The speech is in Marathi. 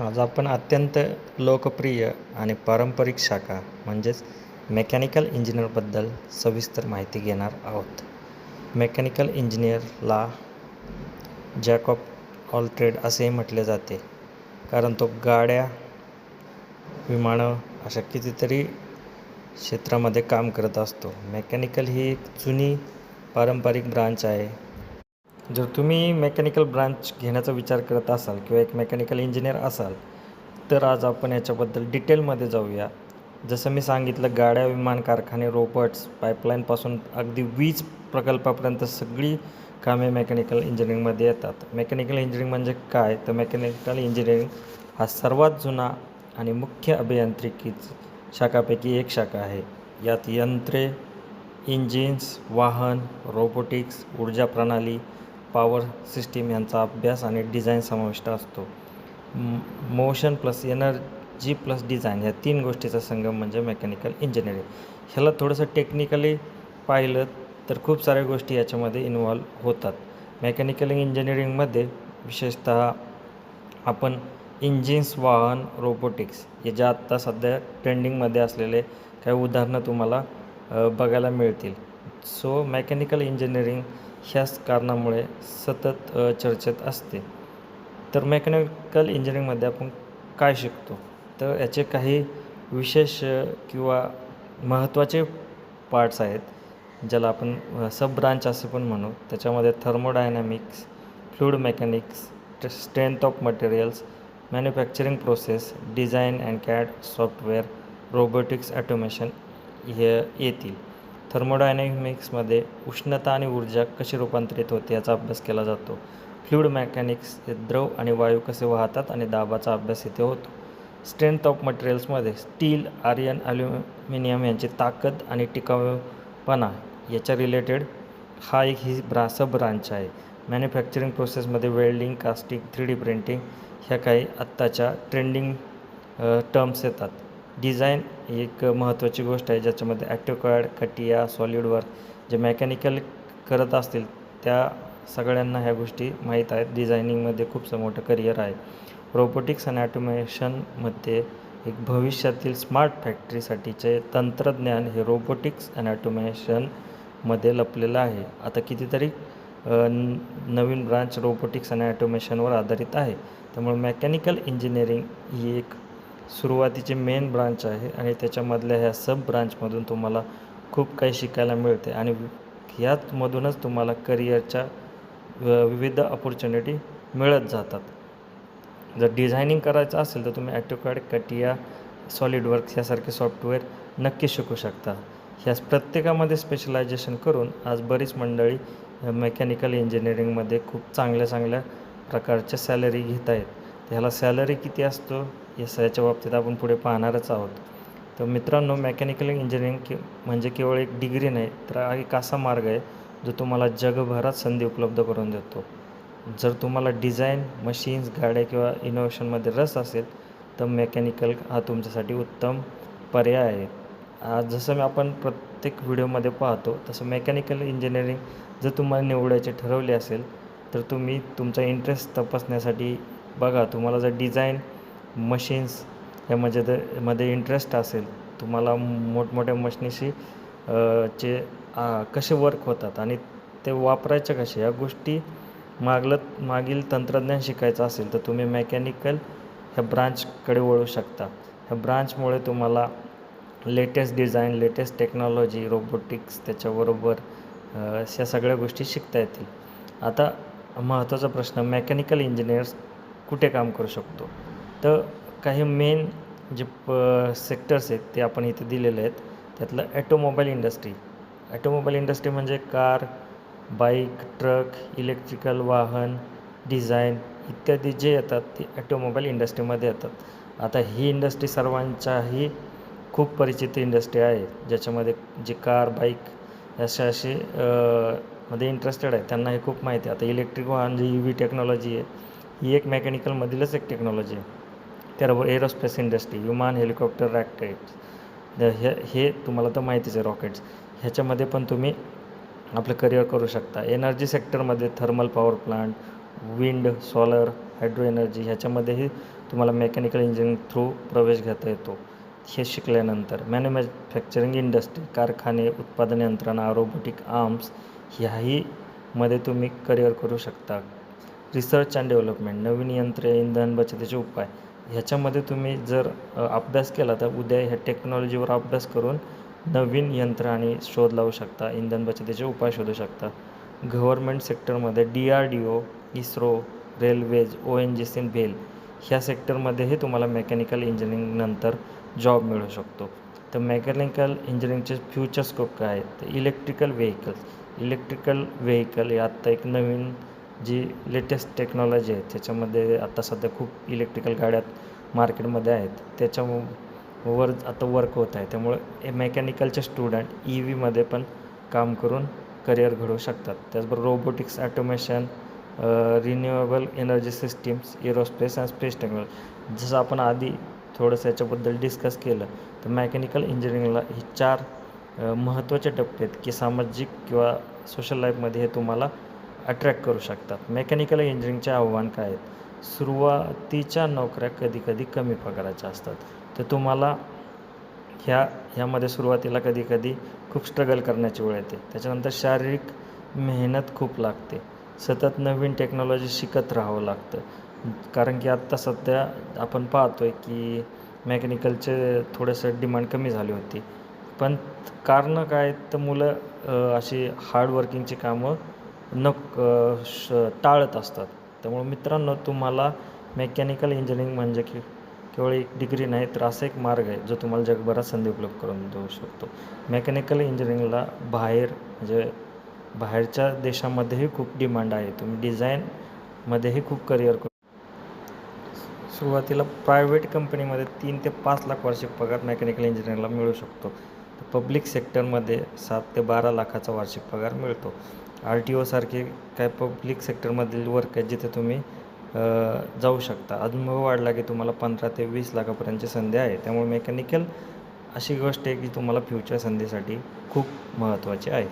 आज आपण अत्यंत लोकप्रिय आणि पारंपरिक शाखा म्हणजेच मेकॅनिकल इंजिनिअरबद्दल सविस्तर माहिती घेणार आहोत. मेकॅनिकल इंजिनियरला जॅक ऑफ ऑल ट्रेड असेही म्हटले जाते. कारण तो गाड्या विमानं अशा कितीतरी क्षेत्रामध्ये काम करत असतो. मेकॅनिकल ही एक जुनी पारंपरिक ब्रांच आहे. जर तुम्ही मेकॅनिकल ब्रांच घेण्याचा विचार करत असाल किंवा एक मेकॅनिकल इंजिनियर असाल तर आज आपण याच्याबद्दल डिटेलमध्ये जाऊया. जसं मी सांगितलं गाड्या विमान कारखाने रोबोट्स पाईपलाईनपासून अगदी वीज प्रकल्पापर्यंत सगळी कामे मेकॅनिकल इंजिनिअरिंगमध्ये येतात. मेकॅनिकल इंजिनिअरिंग म्हणजे काय? तर मेकॅनिकल इंजिनिअरिंग हा सर्वात जुना आणि मुख्य अभियांत्रिकी शाखापैकी एक शाखा आहे. यात यंत्रे इंजिन्स वाहन रोबोटिक्स ऊर्जा प्रणाली पॉवर सिस्टीम यांचा अभ्यास आणि डिझाईन समाविष्ट असतो. Motion plus energy plus design या तीन गोष्टीचा संगम म्हणजे मेकॅनिकल इंजिनिअरिंग. ह्याला थोडंसं टेक्निकली पाहिलं तर खूप साऱ्या गोष्टी याच्यामध्ये इन्व्हॉल्व होतात. मेकॅनिकल इंजिनिअरिंगमध्ये विशेषतः आपण इंजिन्स वाहन रोबोटिक्स हे ज्या आत्ता सध्या ट्रेंडिंगमध्ये असलेले काही उदाहरणं तुम्हाला बघायला मिळतील. सो मेकॅनिकल इंजिनिअरिंग ह्याच कारणामुळे सतत चर्चेत असते. तर मेकॅनिकल इंजिनिअरिंगमध्ये आपण काय शिकतो? तर याचे काही विशेष किंवा महत्त्वाचे पार्ट्स आहेत ज्याला आपण सब ब्रांच असे पण म्हणू. त्याच्यामध्ये thermodynamics fluid mechanics strength of materials manufacturing process design and CAD software robotics automation हे येतील. थर्मोडायनॅमिक्समध्ये उष्णता आणि ऊर्जा कशी रूपांतरित होते याचा अभ्यास केला जातो. फ्लूड मेकॅनिक्स हे द्रव आणि वायू कसे वाहतात आणि दाबाचा अभ्यास इथे होतो. स्ट्रेंथ ऑफ मटेरियल्समध्ये स्टील आर्यन ॲल्युमिनियम यांची ताकद आणि टिकाऊपणा याच्या रिलेटेड हा एक ही ब्रा सब ब्रांच आहे. मॅन्युफॅक्चरिंग प्रोसेसमध्ये welding casting three D printing ह्या काही आत्ताच्या ट्रेंडिंग टर्म्स येतात. डिझाईन एक महत्त्वाची गोष्ट आहे ज्याच्यामध्ये ॲक्टिवकार्ड कटिया सॉलिडवर जे मेकॅनिकल करत असतील त्या सगळ्यांना ह्या गोष्टी माहीत आहेत. डिझायनिंगमध्ये खूप मोठं करिअर आहे. रोबोटिक्स आणि ॲटोमेशनमध्ये एक भविष्यातील स्मार्ट फॅक्टरीसाठीचे तंत्रज्ञान हे रोबोटिक्स अँड ॲटोमेशनमध्ये लपलेलं आहे. आता कितीतरी नवीन ब्रांच रोबोटिक्स आणि ॲटोमेशनवर आधारित आहे. त्यामुळे मेकॅनिकल इंजिनिअरिंग ही एक सुरुवातीचे मेन ब्रांच आहे आणि त्याच्यामधल्या ह्या सब ब्रांचमधून तुम्हाला खूप काही शिकायला मिळते आणि ह्यातमधूनच तुम्हाला करिअरच्या विविध अपॉर्च्युनिटी मिळत जातात. जर डिझायनिंग करायचं असेल तर तुम्ही ॲटोकॅड कटिया सॉलिडवर्क्स यासारखे सॉफ्टवेअर नक्की शिकू शकता. ह्या प्रत्येकामध्ये स्पेशलायझेशन करून आज बरीच मंडळी मेकॅनिकल इंजिनिअरिंगमध्ये खूप चांगल्या चांगल्या प्रकारच्या सॅलरी घेत आहेत ह्याला सॅलरी किती असतो? या याच्या बाबतीत आपण पुढे पाहणारच आहोत. तर मित्रांनो मेकॅनिकल इंजिनिअरिंग के म्हणजे केवळ एक डिग्री नाही तर हा एक असा मार्ग आहे जो तुम्हाला जगभरात संधी उपलब्ध करून देतो. जर तुम्हाला डिझाईन मशीन्स गाड्या किंवा इनोव्हेशनमध्ये रस असेल तर मेकॅनिकल हा तुमच्यासाठी उत्तम पर्याय आहे. आज जसं मी आपण प्रत्येक व्हिडिओमध्ये पाहतो तसं मेकॅनिकल इंजिनिअरिंग जर तुम्हाला निवडायचे ठरवले असेल तर तुम्ही तुमचा इंटरेस्ट तपासण्यासाठी बघा तुम्हाला जर डिझाईन मशीन्स यामध्ये जर मध्ये इंटरेस्ट असेल तुम्हाला मोठमोठ्या मशनीशी चे कसे वर्क होतात आणि ते वापरायचे कसे? या गोष्टी मागलं मागील तंत्रज्ञान शिकायचं असेल तर तुम्ही मेकॅनिकल ह्या ब्रांचकडे वळू शकता. ह्या ब्रांचमुळे तुम्हाला latest design latest technology robotics त्याच्याबरोबर अशा सगळ्या गोष्टी शिकता येतील. आता महत्त्वाचा प्रश्न मेकॅनिकल इंजिनियर्स कुठे काम करू शकतो? तर काही मेन जे प सेक्टर्स आहेत ते आपण इथे दिलेले आहेत. त्यातलं ॲटोमोबाईल इंडस्ट्री ॲटोमोबाईल इंडस्ट्री म्हणजे कार बाईक ट्रक इलेक्ट्रिकल वाहन डिझाईन इत्यादी जे येतात ते ॲटोमोबाईल इंडस्ट्रीमध्ये येतात. आता ही इंडस्ट्री सर्वांच्याही खूप परिचित इंडस्ट्री आहे. ज्याच्यामध्ये जे कार बाईक अशा असे मध्ये इंटरेस्टेड आहे. त्यांना हे खूप माहिती आहे. आता इलेक्ट्रिक वाहन जी ई व्ही टेक्नॉलॉजी आहे ही एक मेकॅनिकलमधीलच एक टेक्नॉलॉजी आहे. त्याबरोबर एरोस्पेस इंडस्ट्री विमान हेलिकॉप्टर रॅकेट्स हे हे तुम्हाला तर माहितीच आहे रॉकेट्स ह्याच्यामध्ये पण तुम्ही आपलं करिअर करू शकता. एनर्जी सेक्टरमध्ये thermal power plant wind solar hydro energy ह्याच्यामध्येही तुम्हाला मेकॅनिकल इंजिनिअरिंग थ्रू प्रवेश घेता येतो. हे शिकल्यानंतर मॅन्युमॅफॅक्चरिंग इंडस्ट्री कारखाने उत्पादन यंत्रणा रोबोटिक आर्म्स ह्याही मध्ये तुम्ही करिअर करू शकता. रिसर्च अँड डेव्हलपमेंट नवीन यंत्रे इंधन बचतीचे उपाय. ह्याच्यामध्ये तुम्ही जर अभ्यास केला तर उद्या ह्या टेक्नॉलॉजीवर अभ्यास करून नवीन यंत्र आणि शोध लावू शकता इंधन बचतीचे उपाय शोधू शकता. गव्हर्मेंट सेक्टरमध्ये D R D O ISRO railways O N G C भेल ह्या सेक्टरमध्येही तुम्हाला मेकॅनिकल इंजिनिअरिंग नंतर जॉब मिळू शकतो. तर मेकॅनिकल इंजिनिअरिंगचे फ्युचर स्कोप काय आहेत तर इलेक्ट्रिकल व्हेकल्स इलेक्ट्रिकल व्हेकल हे आत्ता एक नवीन जी लेटेस्ट टेक्नॉलॉजी आहे त्याच्यामध्ये आता सध्या खूप इलेक्ट्रिकल गाड्या मार्केटमध्ये आहेत. त्याच्यावर आता वर्क होत आहे. त्यामुळे मेकॅनिकलचे स्टुडंट ई व्हीमध्ये पण काम करून करिअर घडवू शकतात. त्याचबरोबर robotics automation renewable energy systems aerospace and space technology जसं आपण आधी थोडंसं याच्याबद्दल डिस्कस केलं तर मेकॅनिकल इंजिनिअरिंगला ही चार महत्त्वाचे टप्पे आहेत की सामाजिक किंवा सोशल लाईफमध्ये हे तुम्हाला अट्रॅक्ट करू शकतात. मेकॅनिकल इंजिनिअरिंगचे आव्हान काय आहेत? सुरुवातीच्या नोकऱ्या कधीकधी कमी पगाराच्या असतात. तर तुम्हाला ह्या ह्यामध्ये सुरुवातीला कधी कधी खूप स्ट्रगल करण्याची वेळ येते. त्याच्यानंतर शारीरिक मेहनत खूप लागते. सतत नवीन टेक्नॉलॉजी शिकत राहावं लागतं. कारण की आत्ता सध्या आपण पाहतो आहे की मेकॅनिकलचे थोडंसं डिमांड कमी झाली होती. पण कारणं काय आहेत? तर मुलं अशी हार्डवर्किंगची कामं नक श टाळत असतात. त्यामुळे मित्रांनो तुम्हाला मेकॅनिकल इंजिनिअरिंग म्हणजे की केवळ एक डिग्री नाही तर असा एक मार्ग आहे जो तुम्हाला जगभरात संधी उपलब्ध करून देऊ शकतो. मेकॅनिकल इंजिनिअरिंगला बाहेर म्हणजे बाहेरच्या देशामध्येही खूप डिमांड आहे. तुम्ही डिझाईनमध्येही खूप करिअर करू सुरुवातीला प्रायव्हेट कंपनीमध्ये तीन ते पाच लाख वार्षिक पगार मेकॅनिकल इंजिनिअरिंगला मिळू शकतो. तर पब्लिक सेक्टरमध्ये सात ते बारा लाखाचा वार्षिक पगार मिळतो. आर टी ओसारखे काय पब्लिक सेक्टरमधील वर्क आहेत जिथे तुम्ही जाऊ शकता. अनुभव वाढला की तुम्हाला पंधरा ते वीस लाखापर्यंतची संधी आहे. त्यामुळे मेकॅनिकल अशी गोष्ट आहे की तुम्हाला फ्युचर संधीसाठी खूप महत्त्वाची आहे.